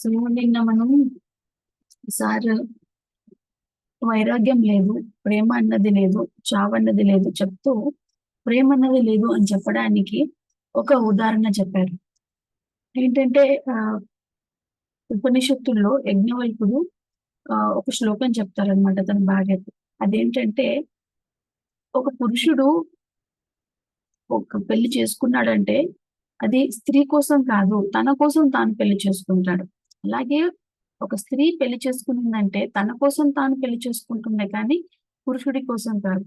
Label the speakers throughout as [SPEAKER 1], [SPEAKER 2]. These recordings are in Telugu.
[SPEAKER 1] సో నిన్న మనం సార్ వైరాగ్యం లేదు ప్రేమ అన్నది లేదు చావు అన్నది లేదు చెప్తూ ప్రేమ అన్నది లేదు అని చెప్పడానికి ఒక ఉదాహరణ చెప్పారు. ఏంటంటే ఆ ఉపనిషత్తుల్లో యజ్ఞవల్కుడు ఆ ఒక శ్లోకం చెప్తారనమాట తన భార్యకు అదేంటంటే ఒక పురుషుడు ఒక పెళ్ళి చేసుకున్నాడంటే అది స్త్రీ కోసం కాదు తన కోసం తాను పెళ్ళి చేసుకుంటాడు. అలాగే ఒక స్త్రీ పెళ్ళి చేసుకునిందంటే తన కోసం తాను పెళ్ళి చేసుకుంటుండే కానీ పురుషుడి కోసం కాదు.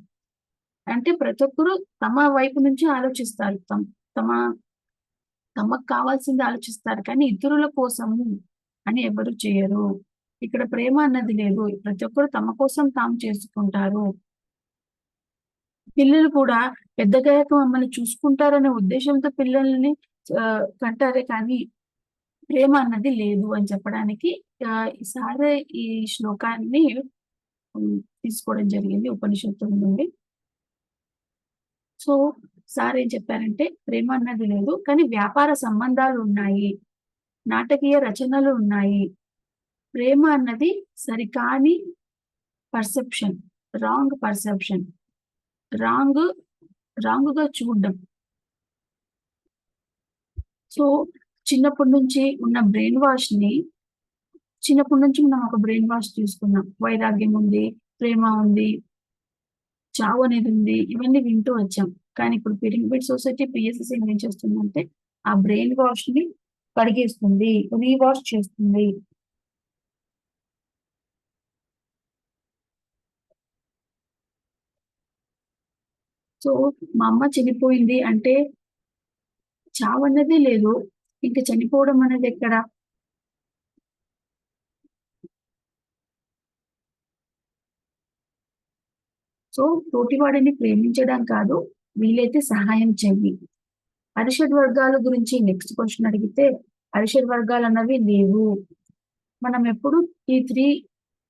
[SPEAKER 1] అంటే ప్రతి ఒక్కరు తమ వైపు నుంచి ఆలోచిస్తారు. తమ తమ తమకు కావాల్సింది ఆలోచిస్తారు. కానీ ఇతరుల కోసము అని ఎవరు చేయరు. ఇక్కడ ప్రేమ అన్నది లేదు. ప్రతి ఒక్కరు తమ కోసం తాము చేసుకుంటారు. పిల్లలు కూడా పెద్దగాయక మమ్మల్ని చూసుకుంటారనే ఉద్దేశంతో పిల్లల్ని కంటారే కానీ ప్రేమ అన్నది లేదు అని చెప్పడానికి ఆ, ఈసారి ఈ శ్లోకాన్ని తీసుకోవడం జరిగింది ఉపనిషత్తుల నుండి. సో సార్ ఏం చెప్పారంటే ప్రేమ అన్నది లేదు కానీ వ్యాపార సంబంధాలు ఉన్నాయి నాటకీయ రచనలు ఉన్నాయి. ప్రేమ అన్నది సరికాని పర్సెప్షన్ రాంగ్ పర్సెప్షన్ రాంగ్ రాంగ్గా చూడడం. సో చిన్నప్పటి నుంచి ఉన్న బ్రెయిన్ వాష్ని చిన్నప్పటి నుంచి మనం ఒక బ్రెయిన్ వాష్ తీసుకున్నాం. వైరాగ్యం ఉంది ప్రేమ ఉంది చావు అనేది ఉంది ఇవన్నీ వింటూ వచ్చాం. కానీ ఇప్పుడు పిరమిడ్ సొసైటీ పిఎస్ఎస్ ఏం చేస్తుందంటే ఆ బ్రెయిన్ వాష్ని కడిగేస్తుంది రీవాష్ చేస్తుంది. సో మా అమ్మ చనిపోయింది అంటే చావు అన్నది లేదు. ఇంకా చనిపోవడం అనేది ఎక్కడ? సో తోటివాడిని ప్రేమించడం కాదు వీలైతే సహాయం చెయ్యి. అరిషడ్ వర్గాల గురించి నెక్స్ట్ క్వశ్చన్ అడిగితే అరిషడ్ వర్గాలు అన్నవి లేవు. మనం ఎప్పుడు ఈ త్రీ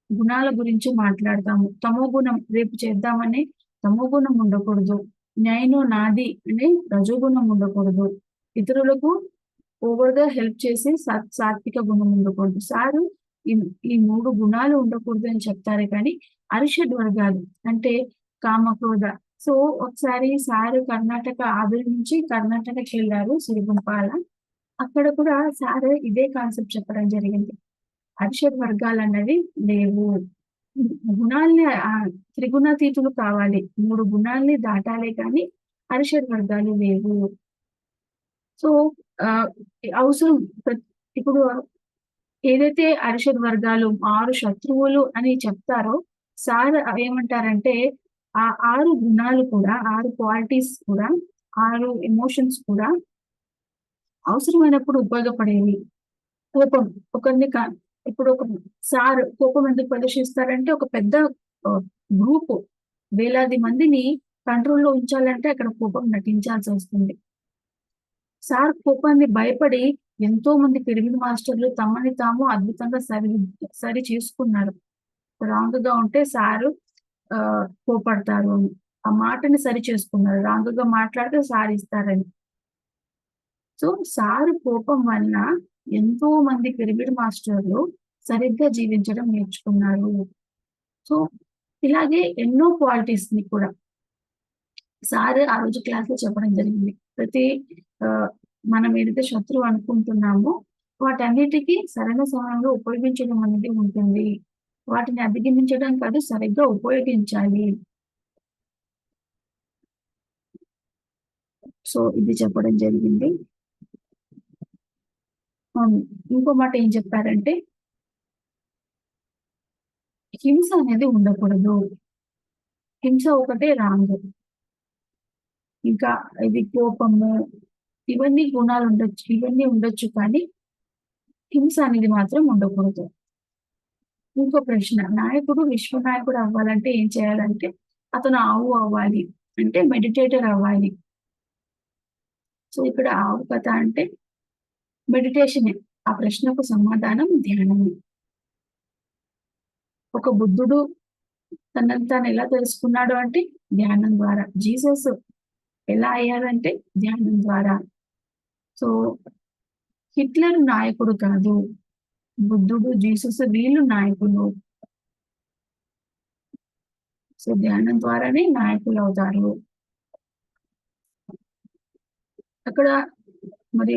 [SPEAKER 1] గుణాల గురించి మాట్లాడతాము. తమో గుణం రేపు చేద్దామని తమో గుణం ఉండకూడదు. నేను నాది అనే రజోగుణం ఉండకూడదు. ఇతరులకు ఓవర్గా హెల్ప్ చేసి సాత్విక గుణం ఉండకూడదు. సారు ఈ ఈ మూడు గుణాలు ఉండకూడదు అని చెప్తారే కానీ అరిషడ్ వర్గాలు అంటే కామక్రోధ. సో ఒకసారి సారు కర్ణాటక ఆవిరి నుంచి కర్ణాటకకి వెళ్ళారు సిరిగుంపాల. అక్కడ కూడా సార్ ఇదే కాన్సెప్ట్ చెప్పడం జరిగింది. అరిషడ్ వర్గాలు అన్నవి లేవు. గుణాల్ని త్రిగుణాతీతులు కావాలి. మూడు గుణాల్ని దాటాలే కానీ అరిషడ్ వర్గాలు లేవు. సో అవసరం ఇప్పుడు ఏదైతే అరిషద్ వర్గాలు ఆరు శత్రువులు అని చెప్తారో సార్ ఏమంటారంటే ఆ ఆరు గుణాలు కూడా ఆరు క్వాలిటీస్ కూడా ఆరు ఎమోషన్స్ కూడా అవసరమైనప్పుడు ఉపయోగపడేవి. కోపం ఒకరిని ఇప్పుడు ఒక సార్ కోపం ఎందుకు ప్రదర్శిస్తారంటే ఒక పెద్ద గ్రూప్ వేలాది మందిని కంట్రోల్లో ఉంచాలంటే అక్కడ కోపం నటించాల్సి వస్తుంది. సార్ కోపాన్ని భయపడి ఎంతో మంది పిరమిడ్ మాస్టర్లు తమని తాము అద్భుతంగా సరి సరి చేసుకున్నారు. రాంగ్గా ఉంటే సారు ఆ, కోపడతారు. అని ఆ మాటని సరి చేసుకున్నారు. రాంగ్గా మాట్లాడితే సార్ ఇస్తారని. సో సారు కోపం వలన ఎంతో మంది పిరమిడ్ మాస్టర్లు సరిగ్గా జీవించడం నేర్చుకున్నారు. సో ఇలాగే ఎన్నో క్వాలిటీస్ని కూడా సార్ ఆ రోజు క్లాస్లో చెప్పడం జరిగింది. ప్రతి మనం ఏదైతే శత్రువు అనుకుంటున్నామో వాటన్నిటికీ సరైన సమయంలో ఉపయోగించడం అనేది ఉంటుంది. వాటిని అధిగమించడం కాదు సరిగ్గా ఉపయోగించాలి. సో ఇది చెప్పడం జరిగింది. ఇంకో మాట ఏం చెప్పారంటే హింస అనేది ఉండకూడదు. హింస ఒకటే రాంగ్ ఇంకా ఇది కోపము ఇవన్నీ గుణాలు ఉండొచ్చు ఇవన్నీ ఉండొచ్చు కానీ హింస అనేది మాత్రం ఉండకూడదు. ఇంకో ప్రశ్న నాయకుడు విశ్వనాయకుడు అవ్వాలంటే ఏం చేయాలంటే అతను ఆవు అవ్వాలి అంటే మెడిటేటర్ అవ్వాలి. సో ఇక్కడ ఆవు కథ అంటే మెడిటేషనే ఆ ప్రశ్నకు సమాధానం ధ్యానమే. ఒక బుద్ధుడు తనను తాను ఎలా తెలుసుకున్నాడు అంటే ధ్యానం ద్వారా జీసస్ ఎలా అయ్యారంటే ధ్యానం ద్వారా. సో హిట్లర్ నాయకుడు కాదు బుద్ధుడు జీసస్ వీళ్ళు నాయకులు. సో ధ్యానం ద్వారానే నాయకులు అవుతారు. అక్కడ మరి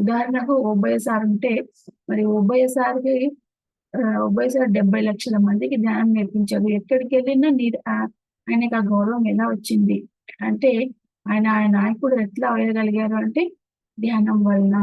[SPEAKER 1] ఉదాహరణకు ఓబయ్య సార్ ఉంటే మరి ఓబయ్య సార్కి ఆ, సార్ డెబ్బై లక్షల మందికి ధ్యానం నేర్పించారు. ఎక్కడికి వెళ్ళినా నీ ఆ, ఆయనకు ఆ గౌరవం ఎలా వచ్చింది? అంటే ఆయన ఆయన నాయకుడు ఎట్లా వేయగలిగారు అంటే ధ్యానం వలన.